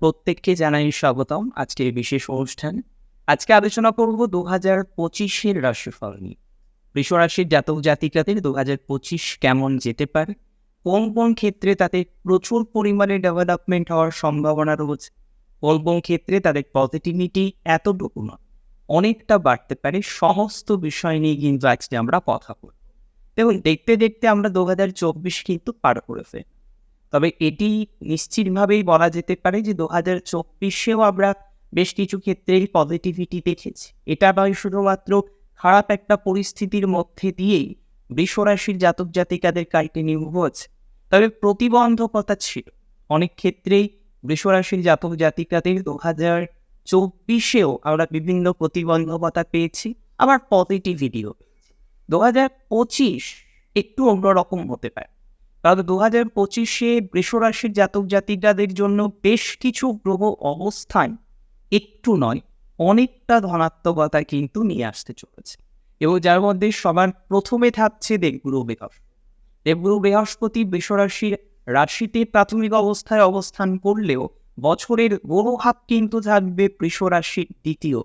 প্রত্যেককে জানাই স্বাগতম আজকে বিশেষ অনুষ্ঠান। আজকে আলোচনা করব দু হাজার পঁচিশের রাশিফল নিয়ে। বৃষরাশির জাতক জাতিকাদের দু হাজার পঁচিশ কেমন যেতে পারে? কোন কোন ক্ষেত্রে তাদের প্রচুর পরিমাণে ডেভেলপমেন্ট হওয়ার সম্ভাবনা রয়েছে? কোন কোন ক্ষেত্রে তাদের পজিটিভিটি এতটুকু নয়? অনেকটা বাড়তে পারে, সমস্ত বিষয় নিয়ে কিন্তু আজকে আমরা কথা বলব। দেখুন, দেখতে দেখতে আমরা দু হাজার চব্বিশ কিন্তু পার করে ফেলি তবে এটি নিশ্চিতভাবেই বলা যেতে পারে যে দু হাজার চব্বিশেও আমরা বেশ কিছু ক্ষেত্রে পজিটিভিটি দেখেছি। এটা নয় শুধুমাত্র খারাপ একটা পরিস্থিতির মধ্যে দিয়েই বৃষরাশির জাতক জাতিকাদের কন্টিনিউ হয়েছে। তবে প্রতিবন্ধকতা ছিল। অনেক ক্ষেত্রেই বৃষরাশির জাতক জাতিকাদের দু হাজার চব্বিশেও আমরা বিভিন্ন প্রতিবন্ধকতা পেয়েছি, আবার পজিটিভিটিও পেয়েছি। দু হাজার পঁচিশ একটু অন্যরকম হতে পারে। তাহলে দু হাজার পঁচিশে বৃষরাশির জাতক জাতিকাদের জন্য বেশ কিছু গ্রহ অবস্থান একটু নয়, অনেকটা ধনাত্মকতা কিন্তু নিয়ে আসতে চলেছে। এবং যার মধ্যে সবার প্রথমে থাকছে দেবগুরু বৃহস্পতি দেবগুরু বৃহস্পতি বৃষরাশির রাশিতে প্রাথমিক অবস্থায় অবস্থান করলেও বছরের গ্রহভাব কিন্তু থাকবে বৃষরাশির দ্বিতীয়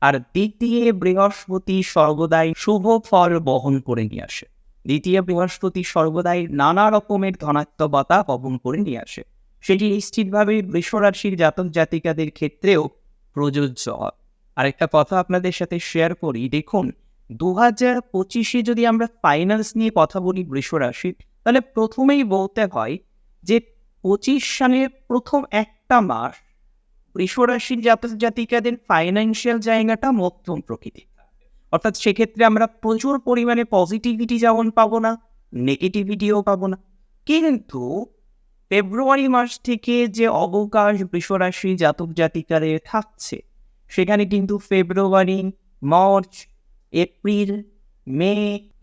আর দ্বিতীয় বৃহস্পতি সর্বদাই শুভ ফল বহন করে নিয়ে আসে। দ্বিতীয় বৃহস্পতি সর্বদাই নানা রকমের ধনাত্মকতা বহন করে নিয়ে আসে। সেটি নিশ্চিতভাবে বৃষরাশির জাতক জাতিকাদের ক্ষেত্রেও প্রযোজ্য হয়। আরেকটা কথা আপনাদের সাথে শেয়ার করি, দেখুন দু হাজার পঁচিশে যদি আমরা ফাইন্যান্স নিয়ে কথা বলি বৃষরাশির, তাহলে প্রথমেই বলতে হয় যে পঁচিশ সালের প্রথম একটা মাস বৃষরাশির জাতক জাতিকাদের ফাইন্যান্সিয়াল জায়গাটা মধ্যম প্রকৃতি অর্থাৎ সেক্ষেত্রে আমরা প্রচুর পরিমাণে পজিটিভিটি যেমন পাবো না নেগেটিভিটিও পাবো না। কিন্তু ফেব্রুয়ারি মাস থেকে যে অবকাশ বৃষরাশি জাতক জাতিকারে থাকছে, সেখানে কিন্তু ফেব্রুয়ারি, মার্চ, এপ্রিল, মে,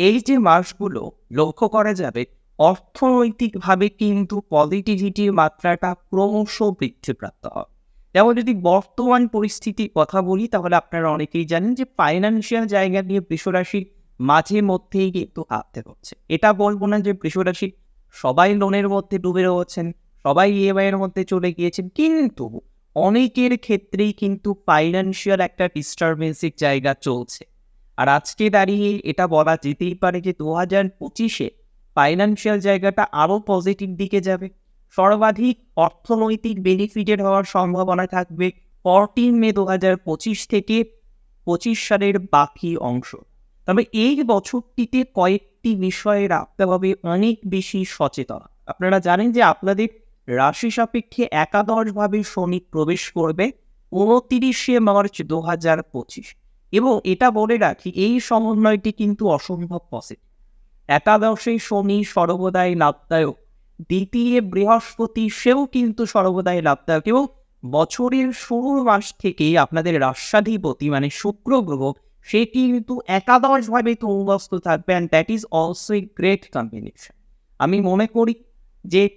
এই যে মাসগুলো লক্ষ্য করা যাবে, অর্থনৈতিকভাবে কিন্তু পজিটিভিটির মাত্রাটা ক্রমশ বৃদ্ধিপ্রাপ্ত হয় যেমন যদি বর্তমান পরিস্থিতির কথা বলি, তাহলে আপনারা অনেকেই জানেন যে ফাইন্যান্সিয়াল জায়গা নিয়ে বৃষরাশির মাঝে মধ্যেই কিন্তু ভাবতে হচ্ছে। এটা বলব না যে বৃষরাশি সবাই লোনের মধ্যে ডুবে রয়েছেন, সবাই ইএমআই এর মধ্যে চলে গিয়েছেন, কিন্তু অনেকের ক্ষেত্রেই কিন্তু ফাইন্যান্সিয়াল একটা ডিস্টারবেন্সের জায়গা চলছে। আর আজকে দাঁড়িয়ে এটা বলা যেতেই পারে যে দু হাজার পঁচিশে ফাইন্যান্সিয়াল জায়গাটা আরও পজিটিভ দিকে যাবে। সর্বাধিক অর্থনৈতিক বেনিফিটেড হওয়ার সম্ভাবনা থাকবে ফরটিন মে দু হাজার পঁচিশ থেকে পঁচিশ সালের বাকি অংশ। তবে এই বছরটিতে কয়েকটি বিষয়ে রাখতে হবে অনেক বেশি সচেতন। আপনারা জানেন যে আপনাদের রাশি সাপেক্ষে একাদশভাবে শনি প্রবেশ করবে উনতিরিশে মার্চ দু হাজার পঁচিশ। এবং এটা বলে রাখি, এই সমন্বয়টি কিন্তু অসম্ভব পসিবল একাদশে শনি সর্বদাই লাভদায়ক। দ্বিতীয় বৃহস্পতি সেও কিন্তু সর্বদাই লাভদায়ক এবং বছরের শুরুর মাস থেকেই আপনাদের রাষ্ট্রাধিপতি মানে শুক্র গ্রহ, সে কিন্তু একাদশভাবে তুঙ্গস্থ থাকবে and that is also a great combination আমি মনে করি যে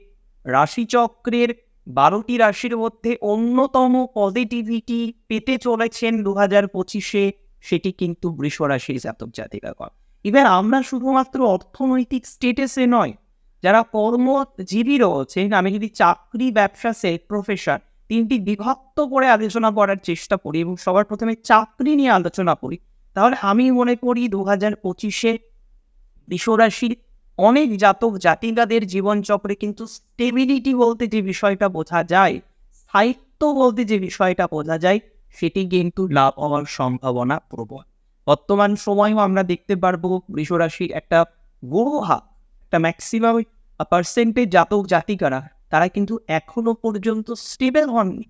রাশিচক্রের বারোটি রাশির মধ্যে অন্যতম পজিটিভিটি পেতে চলেছেন দু হাজার পঁচিশে, সেটি কিন্তু বৃষ রাশির জাতক জাতিকাগণ এবার আমরা শুধুমাত্র অর্থনৈতিক স্টেটাসে নয় যারা কর্মজীবী রয়েছেন আমি যদি চাকরি, ব্যবসা সেল প্রফেশন তিনটি বিভক্ত করে আলোচনা করার চেষ্টা করি এবং সবার প্রথমে চাকরি নিয়ে আলোচনা করি, তাহলে আমি মনে করি দু হাজার পঁচিশে বিশ্বরাশির অনেক জাতক জাতিকাদের জীবনচক্রে কিন্তু স্টেবিলিটি বলতে যে বিষয়টা বোঝা যায়, স্থায়িত্ব বলতে যে বিষয়টা বোঝা যায়, সেটি কিন্তু লাভ হওয়ার সম্ভাবনা প্রবল। বর্তমান সময়ও আমরা দেখতে পারব বৃষরাশির একটা গ্রহা একটা ম্যাক্সিমাম পার্সেন্টেজ জাতক জাতিকারা, তারা কিন্তু এখনও পর্যন্ত স্টেবল হননি।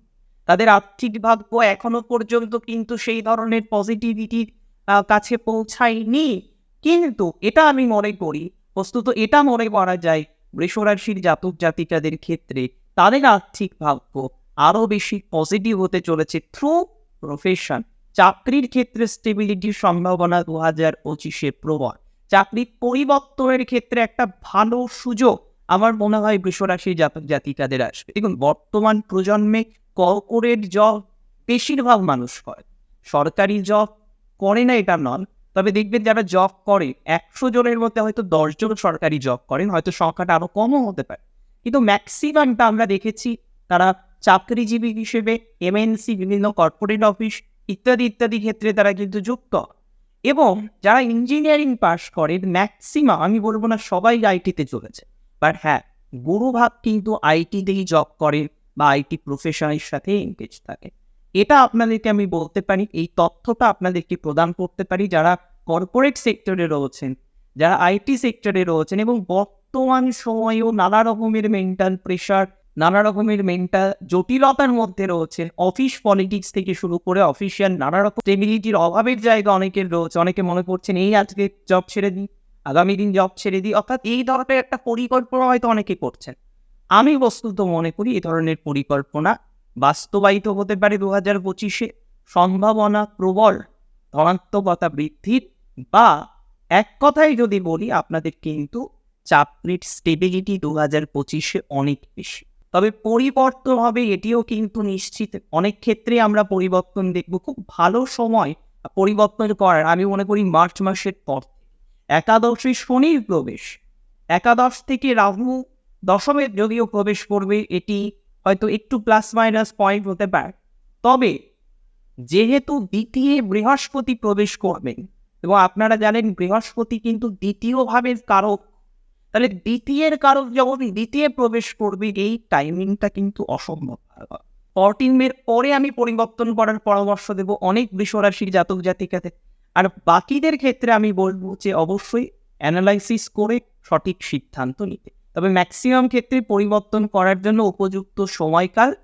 তাদের আর্থিক ভাগ্য এখনও পর্যন্ত কিন্তু সেই ধরনের পজিটিভিটির কাছে পৌঁছায়নি। কিন্তু এটা আমি মনে করি, বস্তুত এটা মনে করা যায়, বৃষরাশির জাতক জাতিকাদের ক্ষেত্রে তাদের আর্থিক ভাগ্য আরও বেশি পজিটিভ হতে চলেছে থ্রু প্রফেশন চাকরির ক্ষেত্রে স্টেবিলিটির সম্ভাবনা দু হাজার পঁচিশে প্রবল। চাকরির পরিবর্তনের ক্ষেত্রে একটা ভালো সুযোগ আমার মনে হয় বৃষরাশির জাতক জাতিকাদের আসবে। দেখুন, বর্তমান প্রজন্মে কর্পোরেট জব বেশিরভাগ মানুষ করে। সরকারি জব করে না, এটা নন তবে দেখবেন যারা জব করে, একশো জনের মধ্যে হয়তো দশজন সরকারি জব করেন, হয়তো সংখ্যাটা আরও কমও হতে পারে। কিন্তু ম্যাক্সিমামটা আমরা দেখেছি, তারা চাকরিজীবী হিসেবে এমএনসি বিভিন্ন কর্পোরেট অফিস ইত্যাদি ইত্যাদি ক্ষেত্রে তারা কিন্তু যুক্ত। এবং যারা ইঞ্জিনিয়ারিং পাশ করেন ম্যাক্সিমাম আমি বলব না সবাই আইটিতে চলেছে। বাট হ্যাঁ গুরুভাগ কিন্তু আইটিতেই জব করে বা আইটি প্রফেশনের সাথে এঙ্গেজ থাকে। এটা আপনাদেরকে আমি বলতে পারি, এই তথ্যটা আপনাদেরকে প্রদান করতে পারি যারা কর্পোরেট সেক্টরে রয়েছেন, যারা আইটি সেক্টরে রয়েছেন এবং বর্তমান সময়েও নানা রকমের মেন্টাল প্রেশার নানা রকমের মেন্টাল জটিলতার মধ্যে রয়েছে। অফিস পলিটিক্স থেকে শুরু করে অফিসিয়াল নানা রকম স্টেবিলিটির অভাবের জায়গা অনেকের রয়েছে। অনেকে মনে করছেন, এই আজকে জব ছেড়ে দিই, আগামী দিন জব ছেড়ে দিই। অর্থাৎ এই ধরনের একটা পরিকল্পনা হয়তো অনেকে করছেন। আমি বস্তুত মনে করি এই ধরনের পরিকল্পনা বাস্তবায়িত হতে পারে দু হাজার পঁচিশে। সম্ভাবনা প্রবল, ধনাত্মকতা বৃদ্ধির বা এক কথায় যদি বলি, আপনাদের কিন্তু চাকরির স্টেবিলিটি দু হাজার পঁচিশে অনেক বেশি। তবে পরিবর্তন হবে এটিও কিন্তু নিশ্চিত। অনেক ক্ষেত্রে আমরা পরিবর্তন দেখব। খুব ভালো সময় পরিবর্তন করার, আমি মনে করি মার্চ মাসের পর। একাদশে শনির প্রবেশ। একাদশ থেকে রাহু দশমে যদিও প্রবেশ করবে, এটি হয়তো একটু প্লাস মাইনাস পয়েন্ট হতে পারে। তবে যেহেতু দ্বিতীয় বৃহস্পতি প্রবেশ করবেন এবং আপনারা জানেন বৃহস্পতি কিন্তু দ্বিতীয় ভাবের কারক তাহলে দ্বিতীয়ের কারক যখন দ্বিতীয় প্রবেশ করবে, এই টাইমিংটা কিন্তু অসম্ভব। ফরটিন মের পরে আমি পরিবর্তন করার পরামর্শ দেব অনেক বৃষরাশির জাতক জাতিকাতে। আর বাকিদের ক্ষেত্রে আমি বলব যে অবশ্যই অ্যানালাইসিস করে সঠিক সিদ্ধান্ত নিতে। তবে ম্যাক্সিমাম ক্ষেত্রে পরিবর্তন করার জন্য উপযুক্ত সময়কাল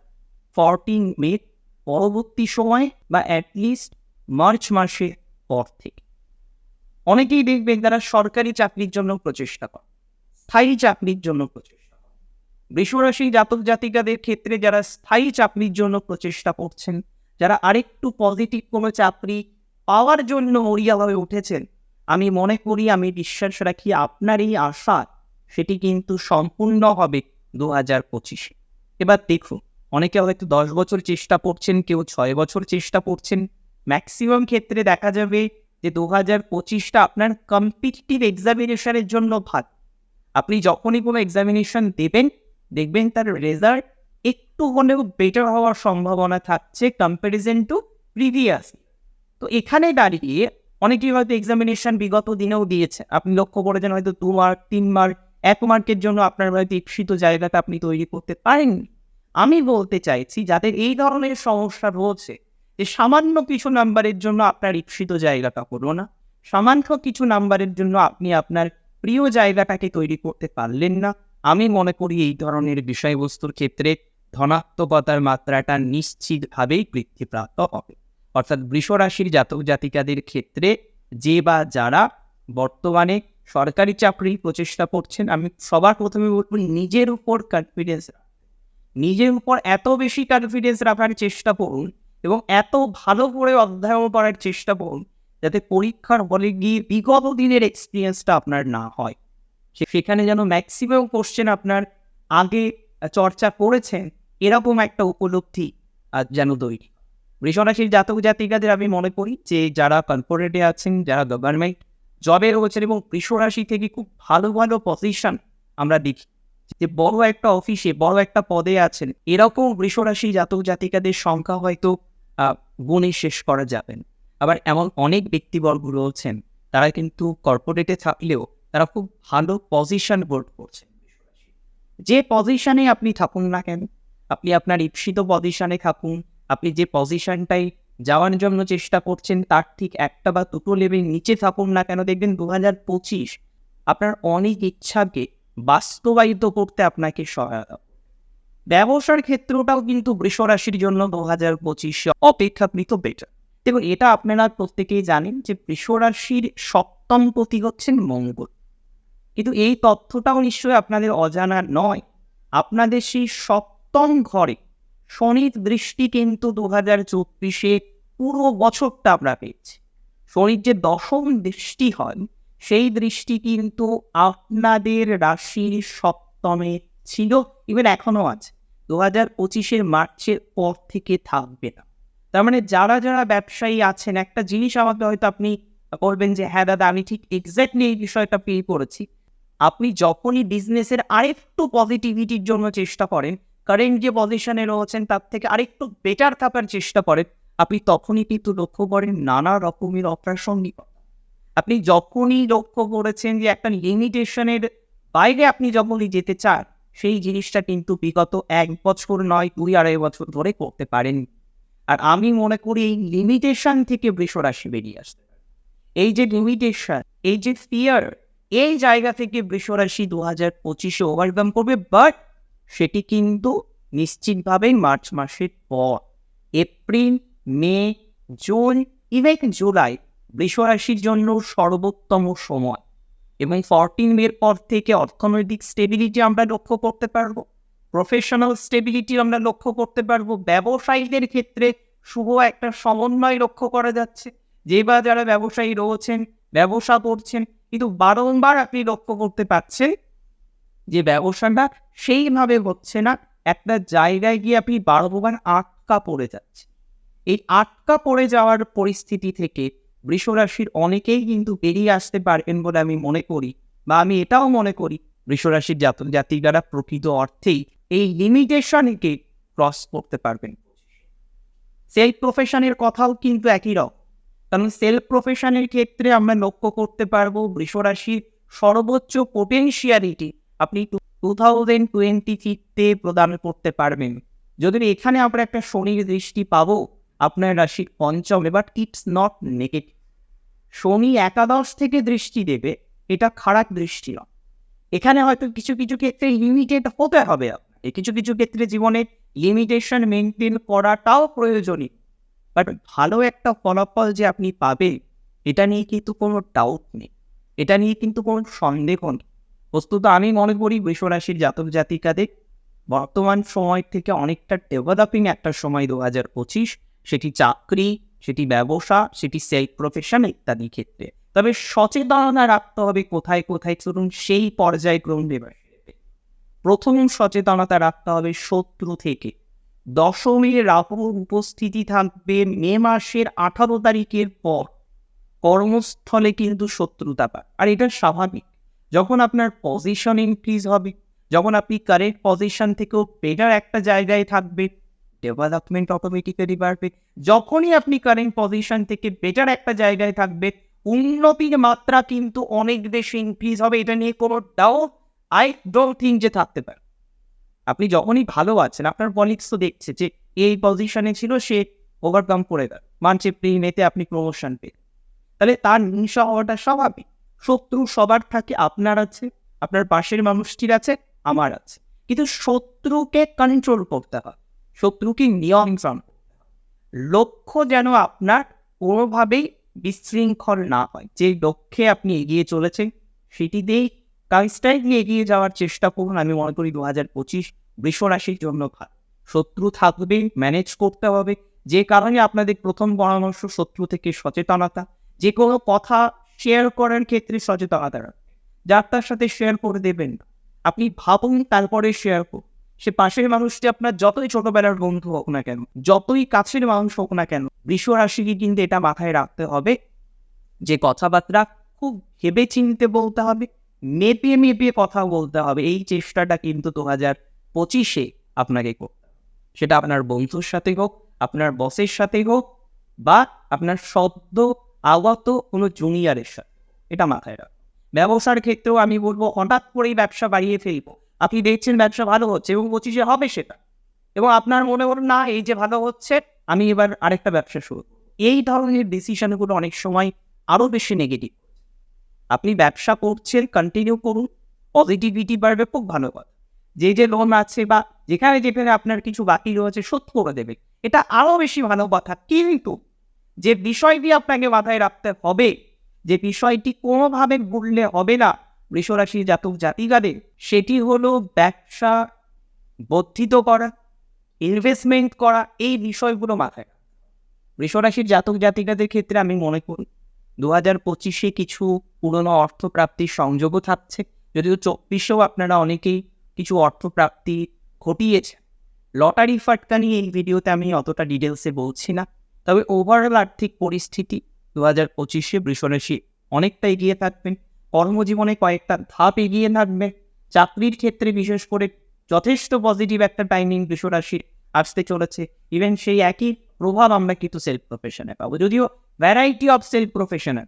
ফরটিন মে পরবর্তী সময় বা অ্যাটলিস্ট মার্চ মাসের পর থেকে। অনেকেই দেখবেন তারা সরকারি চাকরির জন্য প্রচেষ্টা করে। স্থায়ী চাকরির জন্য প্রচেষ্টা। বৃষরাশি জাতক জাতিকাদের ক্ষেত্রে যারা স্থায়ী চাকরির জন্য প্রচেষ্টা করছেন, যারা আরেকটু পজিটিভ কোনো চাকরি পাওয়ার জন্য মরিয়া হয়ে উঠেছেন, আমি মনে করি, আমি বিশ্বাস রাখি, আপনার এই আশা সেটি কিন্তু সম্পূর্ণ হবে দু হাজার পঁচিশে। এবার দেখুন, অনেকে হয়তো দশ বছর চেষ্টা করছেন, কেউ ছয় বছর চেষ্টা করছেন। ম্যাক্সিমাম ক্ষেত্রে দেখা যাবে যে দু হাজার পঁচিশটা আপনার কম্পিটিটিভ এক্সামিনেশনের জন্য ভাগ। আপনি যখনই কোনো এক্সামিনেশন দেবেন, দেখবেন তার রেজাল্ট একটু হলেও বেটার হওয়ার সম্ভাবনা থাকছে কম্প্যারিজন টু প্রিভিয়াস তো এখানে দাঁড়িয়ে অনেকেই হয়তো এক্সামিনেশন বিগত দিনেও দিয়েছে। আপনি লক্ষ্য করেছেন হয়তো দু মার্ক তিন মার্ক এক মার্কের জন্য আপনার হয়তো ইপ্সিত জায়গাটা আপনি তৈরি করতে পারেননি। আমি বলতে চাইছি, যাদের এই ধরনের সমস্যা রয়েছে, যে সামান্য কিছু নাম্বারের জন্য আপনার ইপ্সিত জায়গাটা করো না। সামান্য কিছু নাম্বারের জন্য আপনি আপনার প্রিয় জায়গাটাকে তৈরি করতে পারলেন না। আমি মনে করি এই ধরনের বিষয়বস্তুর ক্ষেত্রে ধনাত্মকতার মাত্রাটা নিশ্চিতভাবেই বৃদ্ধিপ্রাপ্ত হবে। অর্থাৎ বৃষরাশির জাতক জাতিকাদের ক্ষেত্রে যে বা যারা বর্তমানে সরকারি চাকরি প্রচেষ্টা করছেন, আমি সবার প্রথমে বলব নিজের উপর কনফিডেন্স নিজের উপর এত বেশি কনফিডেন্স রাখার চেষ্টা করুন এবং এত ভালো করে অধ্যয়ন করার চেষ্টা করুন যাতে পরীক্ষার হলে গিয়ে বিগত দিনের এক্সপিরিয়েন্সটা আপনার না হয়। সেখানে যেন ম্যাক্সিমাম কোশ্চেন আপনার আগে চর্চা করেছেন, এরকম একটা উপলব্ধি যেন তৈরি। বৃষরাশির জাতক জাতিকাদের আমি মনে করি যে, যারা কর্পোরেটে আছেন, যারা গভর্নমেন্ট জবে রয়েছেন এবং বৃষরাশি থেকে খুব ভালো ভালো পজিশন আমরা দেখি। যে, বড় একটা অফিসে বড় একটা পদে আছেন, এরকম বৃষরাশি জাতক জাতিকাদের সংখ্যা হয়তো গুণে শেষ করা যাবে না। আবার এমন অনেক ব্যক্তিবর্গ রয়েছেন, তারা কিন্তু কর্পোরেটে থাকলেও তারা খুব ভালো পজিশন হোল্ড করছেন যে পজিশনে আপনি থাকুন না কেন, আপনি আপনার ইপ্সিত পজিশনে থাকুন, আপনি যে পজিশনটাই যাওয়ার জন্য চেষ্টা করছেন তার ঠিক একটা বা দুটো লেভেল নিচে থাকুন না কেন, দেখবেন দু হাজার পঁচিশ আপনার অনেক ইচ্ছাকে বাস্তবায়িত করতে আপনাকে সহায়তা ব্যবসার ক্ষেত্রটাও কিন্তু বৃষরাশির জন্য দু হাজার পঁচিশে অপেক্ষাকৃত বেটার দেখুন, এটা আপনারা প্রত্যেকেই জানেন যে বৃষরাশির সপ্তম পতি হচ্ছেন মঙ্গল। কিন্তু এই তথ্যটাও নিশ্চয়ই আপনাদের অজানা নয়। আপনাদের সেই সপ্তম ঘরে শনির দৃষ্টি কিন্তু দু হাজার চব্বিশে পুরো বছরটা আমরা পেয়েছি। শনির যে দশম দৃষ্টি হয়, সেই দৃষ্টি কিন্তু আপনাদের রাশির সপ্তমে ছিল ইভেন এখনও আছে। দু হাজার পঁচিশের মার্চের পর থেকে থাকবে না। তার মানে যারা যারা ব্যবসায়ী আছেন, একটা জিনিস আমাকে হয়তো আপনি বলবেন যে হ্যাঁ দাদা, আমি ঠিক এক্স্যাক্টলি এই বিষয়টা ফিল করেছি। আপনি যখনই বিজনেসের আরেকটু পজিটিভিটির জন্য চেষ্টা করেন কারেন্ট যে পজিশনে রয়েছেন, তার থেকে আরেকটু বেটার থাকার চেষ্টা করেন, আপনি তখনই কিন্তু লক্ষ্য করেন নানা রকমের অপ্রাসঙ্গিকতা আপনি যখনই লক্ষ্য করেছেন যে, একটা লিমিটেশনের বাইরে আপনি যখনই যেতে চান, সেই জিনিসটা কিন্তু বিগত এক বছর নয়, দুই আড়াই বছর ধরে করতে পারেন আর আমি মনে করি এই লিমিটেশন থেকে বৃষরাশি বেরিয়ে আসতে এই যে লিমিটেশন এই যে ফিয়ার এই জায়গা থেকে বৃষরাশি দু হাজার পঁচিশে ওভারকাম করবে বাট সেটি কিন্তু নিশ্চিতভাবে মার্চ মাসের পর। April, May, June even July বৃষরাশির জন্য সর্বোত্তম সময়। এবং ফরটিন মের পর থেকে অর্থনৈতিক স্টেবিলিটি আমরা লক্ষ্য করতে পারব। প্রফেশনাল স্টেবিলিটি আমরা লক্ষ্য করতে পারব। ব্যবসায়ীদের ক্ষেত্রে শুভ একটা সমন্বয় লক্ষ্য করা যাচ্ছে। যে বা যারা ব্যবসায়ী রয়েছেন, ব্যবসা করছেন, কিন্তু বারংবার আপনি লক্ষ্য করতে পারছেন যে ব্যবসাটা সেইভাবে হচ্ছে না। একটা জায়গায় গিয়ে আপনি বারবার আটকা পড়ে যাচ্ছে এই আটকা পড়ে যাওয়ার পরিস্থিতি থেকে বৃষরাশির অনেকেই কিন্তু বেরিয়ে আসতে পারবেন বলে আমি মনে করি বা আমি এটাও মনে করি। বৃষরাশির জাতক জাতিকারা প্রকৃত অর্থেই এই লিমিটেশনকে ক্রস করতে পারবেন সেলফ প্রফেশনের কথাও কিন্তু একই রকম। কারণ সেলফ প্রফেশনের ক্ষেত্রে আমরা লক্ষ্য করতে পারব বৃষরাশির সর্বোচ্চ পোটেনশিয়ালিটি আপনি টু থাউজেন্ড টোয়েন্টি ফিফতে প্রদান করতে পারবেন। যদি এখানে আমরা একটা শনির দৃষ্টি পাবো, আপনার রাশির পঞ্চমে বাট ইটস নট নেগেটিভ শনি একাদশ থেকে দৃষ্টি দেবে, এটা খারাপ দৃষ্টি নয়। এখানে হয়তো কিছু কিছু ক্ষেত্রে লিমিটেড হতে হবে। কিছু কিছু ক্ষেত্রে জীবনে লিমিটেশন মেনটেন করাটাও প্রয়োজনীয়। বাট ভালো একটা ফলাফল যে আপনি পাবে এটা নিয়ে কিন্তু কোনো ডাউট নেই। এটা নিয়ে কিন্তু কোনো সন্দেহ নেই। বস্তুত আমি মনে করি বৃষরাশির জাতক জাতিকাদের বর্তমান সময় থেকে অনেকটা ডেভেলপিং একটা সময় দু হাজার পঁচিশ। সেটি চাকরি, সেটি ব্যবসা, সেটি সেলফ প্রফেশন ইত্যাদি ক্ষেত্রে। তবে সচেতনতা রাখতে হবে কোথায় কোথায় চলুন সেই পর্যায়ক্রম দেবে প্রথম সচেতনতা রাখতে হবে শত্রু থেকে। দশমীর রাহুর উপস্থিতি থাকবে মে মাসের আঠারো তারিখের পর। কর্মস্থলে কিন্তু শত্রুতা পায়। আর এটা স্বাভাবিক। যখন আপনার পজিশন ইনক্রিজ হবে, যখন আপনি কারেন্ট পজিশন থেকেও বেটার একটা জায়গায় থাকবে ডেভেলপমেন্ট অটোমেটিক্যালি বাড়বে। যখনই আপনি কারেন্ট পজিশন থেকে বেটার একটা জায়গায় থাকবে, উন্নতির মাত্রা কিন্তু অনেক বেশি ইনক্রিজ হবে। এটা নিয়ে কোনো ডাউট আই ডোন্ট থিঙ্ক যে থাকতে পারে। আপনি যখনই ভালো আছেন, আপনার পলিক্স তো দেখছে যে এই পজিশনে ছিল, সে ওভারকাম করে গেল মানছে প্রিমেতে আপনি প্রমোশন পেয়ে। তাহলে তার হিংসা হওয়াটা স্বাভাবিক। শত্রু সবার থাকে, আপনার আছে, আপনার পাশের মানুষটির আছে, আমার আছে। কিন্তু শত্রুকে কন্ট্রোল করতে হয়। শত্রুকে নিয়ন্ত্রণ লক্ষ্য যেন আপনার কোনোভাবেই বিশৃঙ্খল না হয়। যে লক্ষ্যে আপনি এগিয়ে চলেছেন সেটিতেই কাজটাই নিয়ে এগিয়ে যাওয়ার চেষ্টা করুন, আমি মনে করি দু হাজার পঁচিশ বৃষরাশির জন্য ভালো। শত্রু থাকবে ম্যানেজ করতে হবে। যে কারণে আপনাদের প্রথম পরামর্শ শত্রু থেকে সচেতনতা। যে কোনো কথা শেয়ার করার ক্ষেত্রে সচেতনতা যার তার সাথে শেয়ার করে দেবেন আপনি ভাবুন, তারপরে শেয়ার করুন। সে পাশের মানুষটি আপনার যতই ছোটবেলার বন্ধু হোক না কেন, যতই কাছের মানুষ হোক না কেন, বৃষ রাশিকে কিন্তু এটা মাথায় রাখতে হবে। যে কথাবার্তা খুব ভেবে চিনতে বলতে হবে মেপে মেপে কথা বলতে হবে। এই চেষ্টাটা কিন্তু দু হাজার পঁচিশে আপনাকে করতে সেটা আপনার বন্ধুর সাথে হোক, আপনার বসের সাথে হোক, বা আপনার সদ্য আগত কোনো জুনিয়রের সাথে। এটা মাথায় রাখুন ব্যবসার ক্ষেত্রেও আমি বলব, হঠাৎ করেই ব্যবসা বাড়িয়ে ফেলব। আপনি দেখছেন ব্যবসা ভালো হচ্ছে এবং পঁচিশে হবে সেটা। এবং আপনার মনে হলো, না, এই যে ভালো হচ্ছে, আমি এবার আরেকটা ব্যবসা শুরু এই ধরনের ডিসিশনগুলো অনেক সময় আরও বেশি নেগেটিভ আপনি ব্যবসা করছেন কন্টিনিউ করুন পজিটিভিটি বাড়বে, খুব ভালো কথা যে যে লোন আছে বা যেখানে যেখানে আপনার কিছু বাকি রয়েছে, শোধ করে দেবে। এটা আরও বেশি ভালো কথা। কিন্তু যে বিষয়টি আপনাকে মাথায় রাখতে হবে, যে বিষয়টি কোনোভাবে ভুললে হবে না, বৃষরাশি জাতক জাতিকাদের, সেটি হলো ব্যবসা বর্ধিত করা ইনভেস্টমেন্ট করা, এই বিষয়গুলো মাথায় বৃষরাশির জাতক জাতিকাদের ক্ষেত্রে আমি মনে করি দু হাজার পঁচিশে কিছু পুরনো অর্থপ্রাপ্তির সংযোগও থাকছে। যদিও চব্বিশেও আপনারা অনেকেই কিছু অর্থপ্রাপ্তি ঘটিয়েছেন। লটারি ফাটকা নিয়ে এই ভিডিওতে আমি অতটা ডিটেলসে বলছি না। তবে ওভারঅল আর্থিক পরিস্থিতি দু হাজার পঁচিশে বৃষরাশি অনেকটা এগিয়ে থাকবেন কর্মজীবনে কয়েকটা ধাপ এগিয়ে থাকবে। চাকরির ক্ষেত্রে বিশেষ করে যথেষ্ট পজিটিভ একটা টাইমিং বৃষরাশির আসতে চলেছে। ইভেন সেই একই প্রভাব আমরা কিন্তু সেলফ প্রফেশনে পাবো। যদিও ভ্যারাইটি অফ সেলফ প্রফেশনাল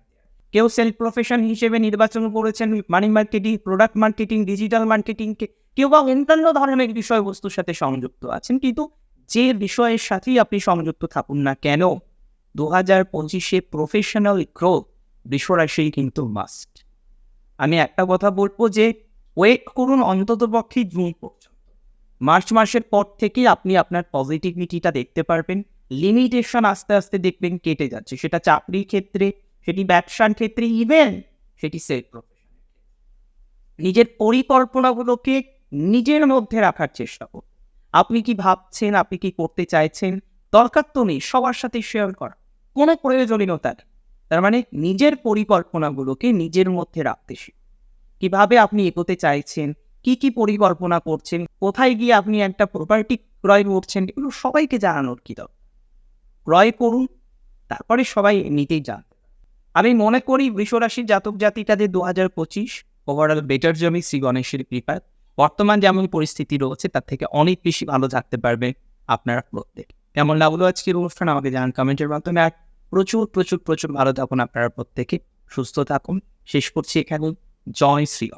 কেউ সেলফ প্রফেশন হিসেবে নির্বাচন করেছেন money marketing product marketing digital মার্কেটিংকে কেউ বা অন্যান্য ধরনের বিষয়বস্তুর সাথে সংযুক্ত আছেন, কিন্তু যে বিষয়ের সাথেই আপনি সংযুক্ত থাকুন না কেন দু হাজার পঁচিশে প্রফেশনাল গ্রোথ বৃষরাশি কিন্তু মাস্ট আমি একটা কথা বলব যে ওয়েট করুন অন্তত পক্ষে জুন পর্যন্ত। মার্চ মাসের পর থেকে আপনি আপনার পজিটিভিটিটা দেখতে পারবেন। লিমিটেশন আস্তে আস্তে দেখবেন কেটে যাচ্ছে। সেটা চাকরির ক্ষেত্রে, সেটি ব্যবসার ক্ষেত্রে ইভেন সেটি সেলফ প্রফেশন নিজের পরিকল্পনাগুলোকে নিজের মধ্যে রাখার চেষ্টা করুন। আপনি কি ভাবছেন, আপনি কি করতে চাইছেন? দরকার তো নেই, সবার সাথে শেয়ার করা। কোনো প্রয়োজনীয়তা নেই তার। মানে নিজের পরিকল্পনাগুলোকে নিজের মধ্যে রাখতে কীভাবে আপনি এগোতে চাইছেন, কি কি পরিকল্পনা করছেন, কোথায় গিয়ে আপনি একটা প্রপার্টি ক্রয় করছেন, এগুলো সবাইকে জানানোর কি দরকার? ক্রয় করুন, তারপরে সবাই এমনিতেই যান। আমি মনে করি বৃষরাশির জাতক জাতিকাদের দু হাজার পঁচিশ ওভারঅল বেটার জমি, শ্রী গণেশের কৃপায়। বর্তমান যেমন পরিস্থিতি রয়েছে, তার থেকে অনেক বেশি ভালো থাকতে পারবে আপনারা প্রত্যেক। কেমন লাগল আজকের অনুষ্ঠান? আমাকে জানান কমেন্টের মাধ্যমে। আর প্রচুর প্রচুর প্রচুর ভালো থাকুন আপনারা প্রত্যেকে। সুস্থ থাকুন। শেষ করছি এখানে। জয় শ্রী।